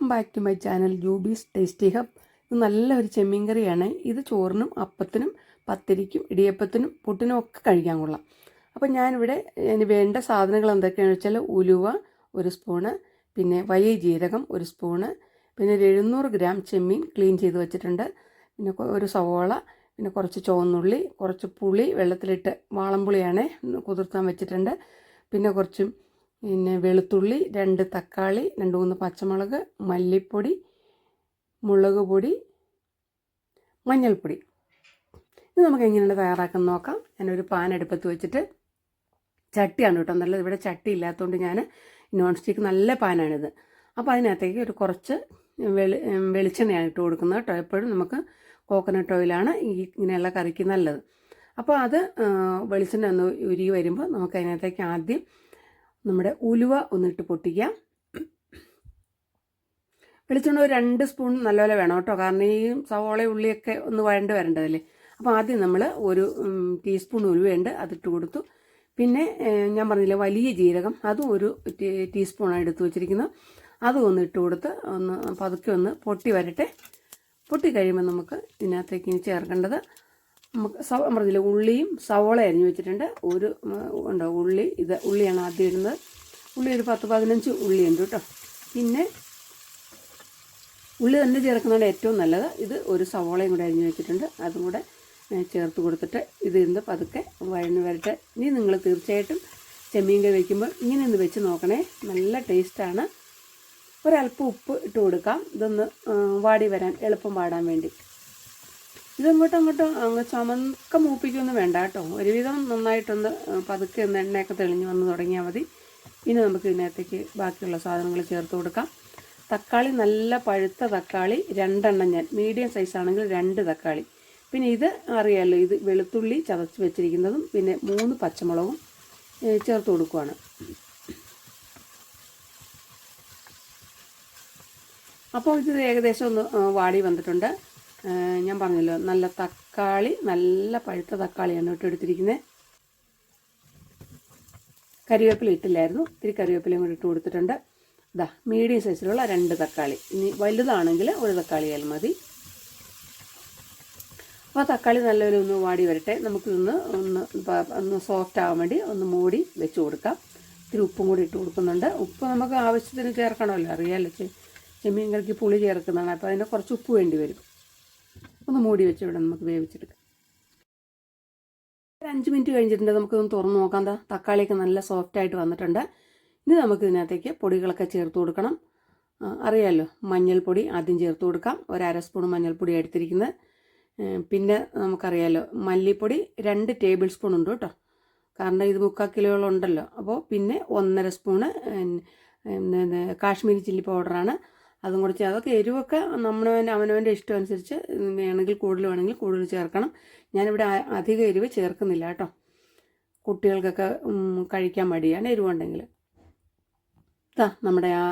Welcome back to my channel Jubees tasty hub ഇത് നല്ല ഒരു ചെമ്മീൻ കറിയാണ്. ഇത് ചോറിനും അപ്പത്തിനും പത്തിരിക്കും ഇടിയപ്പത്തിനും പുട്ടിനും ഒക്കെ കഴിക്കാൻ കൊള്ളാം. അപ്പം ഞാനിവിടെ വേണ്ട സാധനങ്ങൾ എന്തൊക്കെയാണെന്ന് വെച്ചാൽ ഉലുവ ഒരു സ്പൂണ് പിന്നെ വലിയ ജീരകം ഒരു സ്പൂണ് പിന്നെ ഒരു എഴുന്നൂറ് ഗ്രാം ചെമ്മീൻ ക്ലീൻ ചെയ്ത് വെച്ചിട്ടുണ്ട്. പിന്നെ ഒരു സവോള പിന്നെ കുറച്ച് ചുവന്നുള്ളി കുറച്ച് പുളി വെള്ളത്തിലിട്ട് വാളംപുളിയാണ് കുതിർത്താൻ വെച്ചിട്ടുണ്ട്. പിന്നെ കുറച്ച് പിന്നെ വെളുത്തുള്ളി രണ്ട് തക്കാളി രണ്ട് മൂന്ന് പച്ചമുളക് മല്ലിപ്പൊടി മുളക് പൊടി മഞ്ഞൾപ്പൊടി. ഇത് നമുക്ക് എങ്ങനെയാണ് തയ്യാറാക്കാൻ നോക്കാം. ഞാനൊരു പാൻ അടുപ്പത്ത് വെച്ചിട്ട് ചട്ടിയാണ് കേട്ടോ. നല്ലത് ഇവിടെ ചട്ടി ഇല്ലാത്തതുകൊണ്ട് ഞാൻ നോൺ സ്റ്റിക്ക് നല്ല പാനാണിത്. അപ്പോൾ അതിനകത്തേക്ക് ഒരു കുറച്ച് വെളി വെളിച്ചെണ്ണയാണ് ഇട്ട് കൊടുക്കുന്നത് കേട്ടോ. എപ്പോഴും നമുക്ക് കോക്കനട്ട് ഓയിലാണ് ഈ ഇങ്ങനെയുള്ള കറിക്ക് നല്ലത്. അപ്പോൾ അത് വെളിച്ചെണ്ണ ഒന്ന് ഉരുകി വരുമ്പോൾ നമുക്ക് അതിനകത്തേക്ക് ആദ്യം നമ്മുടെ ഉലുവ ഒന്നിട്ട് പൊട്ടിക്കാം. വെളിച്ചെണ്ണ ഒരു രണ്ട് സ്പൂൺ നല്ലപോലെ വേണം കേട്ടോ. കാരണം ഈ സവോള ഉള്ളിയൊക്കെ ഒന്ന് വഴണ്ട് വരേണ്ടതല്ലേ. അപ്പോൾ ആദ്യം നമ്മൾ ഒരു ടീസ്പൂൺ ഉലുവയുണ്ട് അതിട്ട് കൊടുത്തു. പിന്നെ ഞാൻ പറഞ്ഞില്ല വലിയ ജീരകം അതും ഒരു ടീസ്പൂണാണ് എടുത്തു വെച്ചിരിക്കുന്നത്. അതും ഒന്ന് ഇട്ട് കൊടുത്ത് ഒന്ന് പതുക്കെ ഒന്ന് പൊട്ടി വരട്ടെ. പൊട്ടി കഴിയുമ്പോൾ നമുക്ക് ഇതിനകത്തേക്ക് ഇനി ചേർക്കേണ്ടത് നമുക്ക് സവ പറഞ്ഞില്ലേ ഉള്ളിയും സവോള അരിഞ്ഞു വെച്ചിട്ടുണ്ട്. ഒരു ഉണ്ടോ ഉള്ളി ഇത് ഉള്ളിയാണ് ആദ്യം ഇടുന്നത്. ഉള്ളി ഒരു പത്ത് പതിനഞ്ച് ഉള്ളി ഉണ്ട് കേട്ടോ. പിന്നെ ഉള്ളി തന്നെ ചേർക്കുന്നതാണ് ഏറ്റവും നല്ലത്. ഇത് ഒരു സവോളയും കൂടെ അരിഞ്ഞു വെച്ചിട്ടുണ്ട്. അതും കൂടെ ചേർത്ത് കൊടുത്തിട്ട് ഇത് ഇന്ന് പതുക്കെ വഴന്ന് വരട്ടെ. ഇനി നിങ്ങൾ തീർച്ചയായിട്ടും ചെമ്മീൻ കറി വയ്ക്കുമ്പോൾ ഇങ്ങനെ ഒന്ന് വെച്ച് നോക്കണേ. നല്ല ടേസ്റ്റാണ് ഒരല്പം ഉപ്പ് ഇട്ട് കൊടുക്കാം. ഇതൊന്ന് വാടി വരാൻ എളുപ്പം വാടാൻ വേണ്ടി. ഇതങ്ങോട്ടും അങ്ങോട്ടും അങ്ങ് ചുമക്ക മൂപ്പിക്കൊന്നും വേണ്ട കേട്ടോ. ഒരുവിധം നന്നായിട്ടൊന്ന് പതുക്കെ ഒന്ന് എണ്ണയൊക്കെ തെളിഞ്ഞ് വന്ന് തുടങ്ങിയാൽ മതി. ഇനി നമുക്ക് ഇതിനകത്തേക്ക് ബാക്കിയുള്ള സാധനങ്ങൾ ചേർത്ത് കൊടുക്കാം. തക്കാളി നല്ല പഴുത്ത തക്കാളി രണ്ടെണ്ണം ഞാൻ മീഡിയം സൈസ് ആണെങ്കിൽ രണ്ട് തക്കാളി. പിന്നെ ഇത് അറിയാമല്ലോ ഇത് വെളുത്തുള്ളി ചതച്ച് വെച്ചിരിക്കുന്നതും പിന്നെ മൂന്ന് പച്ചമുളകും ചേർത്ത് കൊടുക്കുവാണ്. അപ്പോൾ ഇത് ഏകദേശം ഒന്ന് വാടി വന്നിട്ടുണ്ട്. ഞാൻ പറഞ്ഞല്ലോ നല്ല തക്കാളി നല്ല പഴുത്ത തക്കാളിയാണ് ഇട്ട് എടുത്തിരിക്കുന്നത് കരിവേപ്പില ഇട്ടില്ലായിരുന്നു ഇത്തിരി കറിവേപ്പിലയും കൂടി ഇട്ട് കൊടുത്തിട്ടുണ്ട്. ഇതാ മീഡിയം സൈസിലുള്ള രണ്ട് തക്കാളി. ഇനി വലുതാണെങ്കിൽ ഒരു തക്കാളിയാൽ മതി. അപ്പോൾ തക്കാളി നല്ലൊരു ഒന്ന് വാടി വരട്ടെ. നമുക്കിതൊന്ന് ഒന്ന് ഒന്ന് സോഫ്റ്റ് ആവാൻ വേണ്ടി ഒന്ന് മൂടി വെച്ച് കൊടുക്കാം. ഇത്തിരി ഉപ്പും കൂടി ഇട്ട് കൊടുക്കുന്നുണ്ട്. ഉപ്പ് നമുക്ക് ആവശ്യത്തിന് ചേർക്കണമല്ലോ. അറിയാമല്ലോ ചെമ്മീൻ കറിക്ക് പുളി ചേർക്കുന്നതാണ്. അപ്പോൾ അതിന് കുറച്ച് ഉപ്പ് വേണ്ടി വരും. ഒന്ന് മൂടി വെച്ച് ഇവിടെ നമുക്ക് വേവിച്ചെടുക്കാം. ഒരു അഞ്ച് മിനിറ്റ് കഴിഞ്ഞിട്ടുണ്ട്. നമുക്കൊന്ന് തുറന്ന് നോക്കാം. തക്കാളിയൊക്കെ നല്ല സോഫ്റ്റ് ആയിട്ട് വന്നിട്ടുണ്ട്. ഇനി നമുക്ക് ഇതിനകത്തേക്ക് പൊടികളൊക്കെ ചേർത്ത് കൊടുക്കണം. അറിയാമല്ലോ മഞ്ഞൾപ്പൊടി ആദ്യം ചേർത്ത് കൊടുക്കാം. ഒരു അര സ്പൂൺ മഞ്ഞൾപ്പൊടി എടുത്തിരിക്കുന്നത്. പിന്നെ നമുക്കറിയാമല്ലോ മല്ലിപ്പൊടി രണ്ട് ടേബിൾ സ്പൂൺ ഉണ്ട് കേട്ടോ. കാരണം ഇത് മുക്കാൽ കിലോയോളം ഉണ്ടല്ലോ. അപ്പോൾ പിന്നെ ഒന്നര സ്പൂണ് കാശ്മീരി ചില്ലി പൗഡറാണ്. അതും കൂടി അതൊക്കെ എരിവൊക്കെ നമ്മുടെ അവനവന്റെ ഇഷ്ടം അനുസരിച്ച് വേണമെങ്കിൽ കൂടുതൽ വേണമെങ്കിൽ കൂടുതൽ ചേർക്കണം. ഞാനിവിടെ അധികം എരിവ് ചേർക്കുന്നില്ല കേട്ടോ. കുട്ടികൾക്കൊക്കെ കഴിക്കാൻ മടിയാണ് എരിവുണ്ടെങ്കിൽ. ഇതാ നമ്മുടെ ആ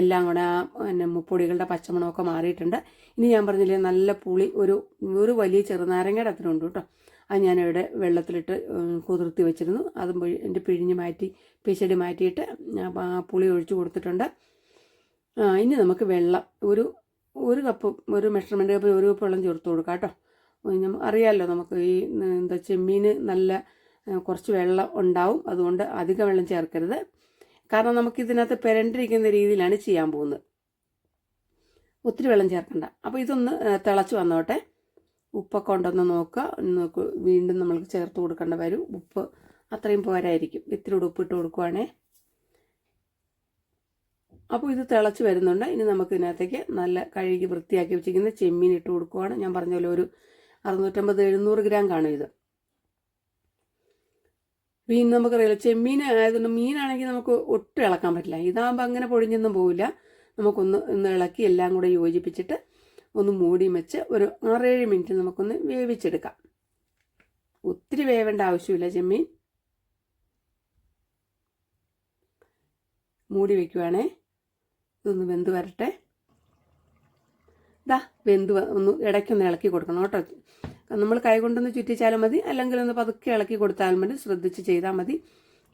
എല്ലാം കൂടെ ആ പിന്നെ മുപ്പൊടികളുടെ പച്ചമണമൊക്കെ മാറിയിട്ടുണ്ട്. ഇനി ഞാൻ പറഞ്ഞില്ലേ നല്ല പുളി ഒരു ഒരു വലിയ ചെറുനാരങ്ങയുടെ അത്ര ഉണ്ട് കേട്ടോ. അത് ഞാനിവിടെ വെള്ളത്തിലിട്ട് കുതിർത്തി വെച്ചിരുന്നു. അതും എന്റെ പിഴിഞ്ഞ് മാറ്റി പിച്ചടി മാറ്റിയിട്ട് പുളി ഒഴിച്ചു കൊടുത്തിട്ടുണ്ട്. ഇനി നമുക്ക് വെള്ളം ഒരു ഒരു കപ്പ് ഒരു മെഷർമെന്റ് കപ്പ് ഒരു കപ്പ് വെള്ളം ചേർത്ത് കൊടുക്കാം കേട്ടോ. അറിയാമല്ലോ നമുക്ക് ഈ എന്താ ചെമ്മീൻ നല്ല കുറച്ച് വെള്ളം ഉണ്ടാവും അതുകൊണ്ട് അധികം വെള്ളം ചേർക്കരുത്. കാരണം നമുക്ക് ഇതിനകത്ത് പെരണ്ടിരിക്കുന്ന രീതിയിലാണ് ചെയ്യാൻ പോകുന്നത്. ഒത്തിരി വെള്ളം ചേർക്കണ്ട. അപ്പോൾ ഇതൊന്ന് തിളച്ച് വന്നോട്ടെ. ഉപ്പൊക്കെ ഉണ്ടെന്ന് നോക്കുക. നോക്ക് വീണ്ടും നമ്മൾക്ക് ചേർത്ത് കൊടുക്കേണ്ട വരും. ഉപ്പ് അത്രയും പോരായിരിക്കും. ഇത്തിരി ഉടുപ്പിട്ട് കൊടുക്കുവാണേ. അപ്പോൾ ഇത് തിളച്ച് വരുന്നുണ്ട്. ഇനി നമുക്ക് ഇതിനകത്തേക്ക് നല്ല കഴുകി വൃത്തിയാക്കി വെച്ചിരിക്കുന്ന ചെമ്മീൻ ഇട്ട് കൊടുക്കുവാണ്. ഞാൻ പറഞ്ഞ പോലെ ഒരു അറുന്നൂറ്റമ്പത് എഴുന്നൂറ് ഗ്രാം കാണും ഇത്. മീൻ നമുക്കറിയാലോ ചെമ്മീൻ ആയതുകൊണ്ട് മീനാണെങ്കിൽ നമുക്ക് ഒട്ടും ഇളക്കാൻ പറ്റില്ല. ഇതാകുമ്പോൾ അങ്ങനെ പൊഴിഞ്ഞൊന്നും പോവില്ല. നമുക്കൊന്ന് ഒന്ന് ഇളക്കി എല്ലാം കൂടെ യോജിപ്പിച്ചിട്ട് ഒന്ന് മൂടി വെച്ച് ഒരു ആറേഴ് മിനിറ്റ് നമുക്കൊന്ന് വേവിച്ചെടുക്കാം. ഒത്തിരി വേവേണ്ട ആവശ്യമില്ല ചെമ്മീൻ. മൂടി വെക്കുവാണേ. ഇതൊന്ന് വെന്ത് വരട്ടെ. ഇതാ വെന്ത് ഒന്ന് ഇടയ്ക്കൊന്ന് ഇളക്കി കൊടുക്കണം കേട്ടോ. നമ്മൾ കൈ കൊണ്ടൊന്ന് ചുറ്റിച്ചാലും മതി. അല്ലെങ്കിൽ ഒന്ന് പതുക്കെ ഇളക്കി കൊടുത്താലും മതി. ശ്രദ്ധിച്ച് ചെയ്താൽ മതി.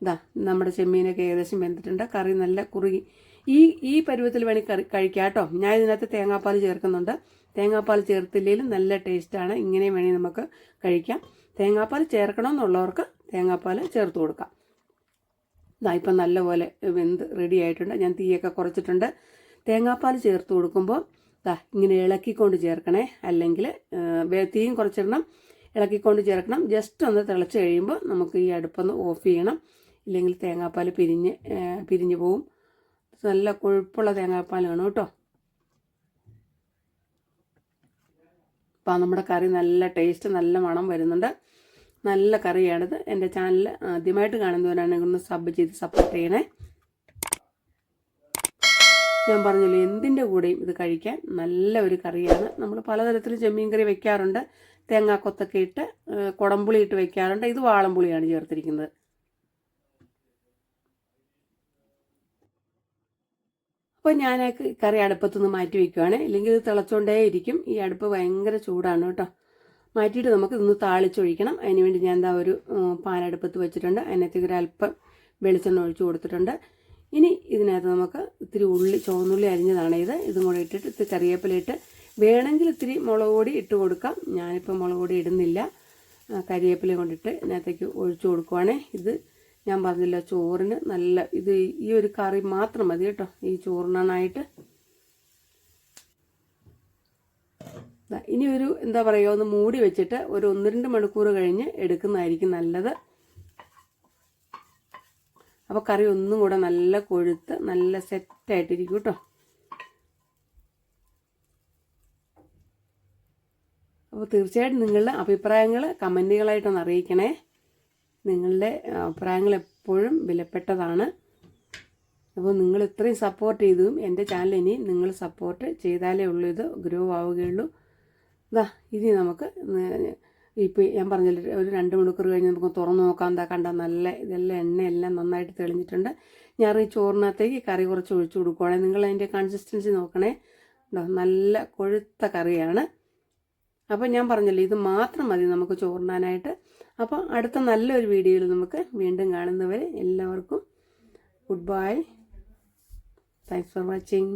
ഇതാ നമ്മുടെ ചെമ്മീനൊക്കെ ഏകദേശം വെന്തിട്ടുണ്ട്. കറി നല്ല കുറുകി. ഈ ഈ പരുവത്തിൽ വേണമെങ്കിൽ കറി കഴിക്കാം കേട്ടോ. ഞാൻ ഇതിനകത്ത് തേങ്ങാപ്പാൽ ചേർക്കുന്നുണ്ട്. തേങ്ങാപ്പാൽ ചേർത്തില്ലെങ്കിലും നല്ല ടേസ്റ്റാണ്. ഇങ്ങനെ വേണമെങ്കിൽ നമുക്ക് കഴിക്കാം. തേങ്ങാപ്പാൽ ചേർക്കണമെന്നുള്ളവർക്ക് തേങ്ങാപ്പാൽ ചേർത്ത് കൊടുക്കാം. ഇതാ ഇപ്പം നല്ലപോലെ വെന്ത് റെഡി ആയിട്ടുണ്ട്. ഞാൻ തീയൊക്കെ കുറച്ചിട്ടുണ്ട്. തേങ്ങാപ്പാൽ ചേർത്ത് കൊടുക്കുമ്പോൾ ഇതാ ഇങ്ങനെ ഇളക്കിക്കൊണ്ട് ചേർക്കണേ. അല്ലെങ്കിൽ തീയും കുറച്ചിടണം. ഇളക്കിക്കൊണ്ട് ചേർക്കണം. ജസ്റ്റ് ഒന്ന് തിളച്ച് കഴിയുമ്പോൾ നമുക്ക് ഈ അടുപ്പൊന്ന് ഓഫ് ചെയ്യണം. ഇല്ലെങ്കിൽ തേങ്ങാപ്പാൽ പിരിഞ്ഞ് പിരിഞ്ഞു പോവും. നല്ല കൊഴുപ്പുള്ള തേങ്ങാപ്പാലാണ് കേട്ടോ. അപ്പോൾ നമ്മുടെ കറി നല്ല ടേസ്റ്റ് നല്ല മണം വരുന്നുണ്ട്. നല്ല കറിയാണിത്. എന്റെ ചാനൽ ആദ്യമായിട്ട് കാണുന്നവരാണെങ്കിൽ ഒന്ന് സബ് ചെയ്ത് സപ്പോർട്ട് ചെയ്യണേ. ഞാൻ പറഞ്ഞല്ലോ എന്തിന്റെ കൂടെയും ഇത് കഴിക്കാൻ നല്ല ഒരു കറിയാണ്. നമ്മൾ പലതരത്തിൽ ചെമ്മീൻ കറി വെക്കാറുണ്ട്. തേങ്ങാക്കൊത്തൊക്കെ ഇട്ട് കുടംപുളി ഇട്ട് വെക്കാറുണ്ട്. ഇത് വാളംപുളിയാണ് ചേർത്തിരിക്കുന്നത്. അപ്പോൾ ഞാൻ കറി അടുപ്പത്തുനിന്ന് മാറ്റി വയ്ക്കുവാണ് ഇല്ലെങ്കിൽ ഇത് തിളച്ചുകൊണ്ടേ ഇരിക്കും ഈ അടുപ്പ് ഭയങ്കര ചൂടാണ് കേട്ടോ. മാറ്റിയിട്ട് നമുക്ക് ഇതൊന്ന് താളിച്ചൊഴിക്കണം. അതിന് വേണ്ടി ഞാൻ എന്താ ഒരു പാനടുപ്പത്ത് വെച്ചിട്ടുണ്ട്. അതിനകത്തേക്ക് ഒരു അല്പം വെളിച്ചെണ്ണ ഒഴിച്ച് കൊടുത്തിട്ടുണ്ട്. ഇനി ഇതിനകത്ത് നമുക്ക് ഇത്തിരി ഉള്ളി ചുവന്നുള്ളി അരിഞ്ഞതാണ് ഇത്. ഇതും കൂടെ ഇട്ടിട്ട് ഇത്തിരി കറിവേപ്പില ഇട്ട് വേണമെങ്കിൽ ഇത്തിരി മുളക് പൊടി ഇട്ട് കൊടുക്കാം. ഞാനിപ്പോൾ മുളക് പൊടി ഇടുന്നില്ല. കരിവേപ്പില കൊണ്ടിട്ട് ഇതിനകത്തേക്ക് ഒഴിച്ചു കൊടുക്കുവാണേ. ഇത് ഞാൻ പറഞ്ഞില്ല ചോറിന് നല്ല ഇത് ഈ ഒരു കറി മാത്രം മതി കേട്ടോ. ഈ ചോറിനായിട്ട് ഇനി ഒരു എന്താ പറയുക ഒന്ന് മൂടി വെച്ചിട്ട് ഒരു ഒന്ന് രണ്ട് മണിക്കൂർ കഴിഞ്ഞ് എടുക്കുന്നതായിരിക്കും നല്ലത്. അപ്പോൾ കറി ഒന്നും കൂടെ നല്ല കൊഴുത്ത് നല്ല സെറ്റായിട്ടിരിക്കും കേട്ടോ. അപ്പോൾ തീർച്ചയായിട്ടും നിങ്ങളുടെ അഭിപ്രായങ്ങൾ കമന്റുകളായിട്ടൊന്ന് അറിയിക്കണേ. നിങ്ങളുടെ അഭിപ്രായങ്ങൾ എപ്പോഴും വിലപ്പെട്ടതാണ്. അപ്പോൾ നിങ്ങൾ ഇത്രയും സപ്പോർട്ട് ചെയ്തതും എന്റെ ചാനൽ ഇനി നിങ്ങൾ സപ്പോർട്ട് ചെയ്താലേ ഉള്ളൂ. ഇത് ഗ്രോ ആവുകയുള്ളൂ. ഇതാ ഇനി നമുക്ക് ഇപ്പോൾ ഞാൻ പറഞ്ഞില്ല ഒരു രണ്ട് മണിക്കൂർ കഴിഞ്ഞ് നമുക്ക് തുറന്ന് നോക്കാം എന്താ കണ്ട നല്ല ഇതെല്ലാം എണ്ണയെല്ലാം നന്നായിട്ട് തെളിഞ്ഞിട്ടുണ്ട്. ഞാൻ ഈ ചോറിനകത്തേക്ക് കറി കുറച്ച് ഒഴിച്ചു കൊടുക്കുവാണെങ്കിൽ നിങ്ങൾ അതിന്റെ കൺസിസ്റ്റൻസി നോക്കണേ. നല്ല കൊഴുത്ത കറിയാണ്. അപ്പോൾ ഞാൻ പറഞ്ഞല്ലോ ഇത് മാത്രം മതി നമുക്ക് ചോറിനാനായിട്ട്. അപ്പോൾ അടുത്ത നല്ലൊരു വീഡിയോയിൽ നമുക്ക് വീണ്ടും കാണുന്നവരെ എല്ലാവർക്കും good bye. Thanks for watching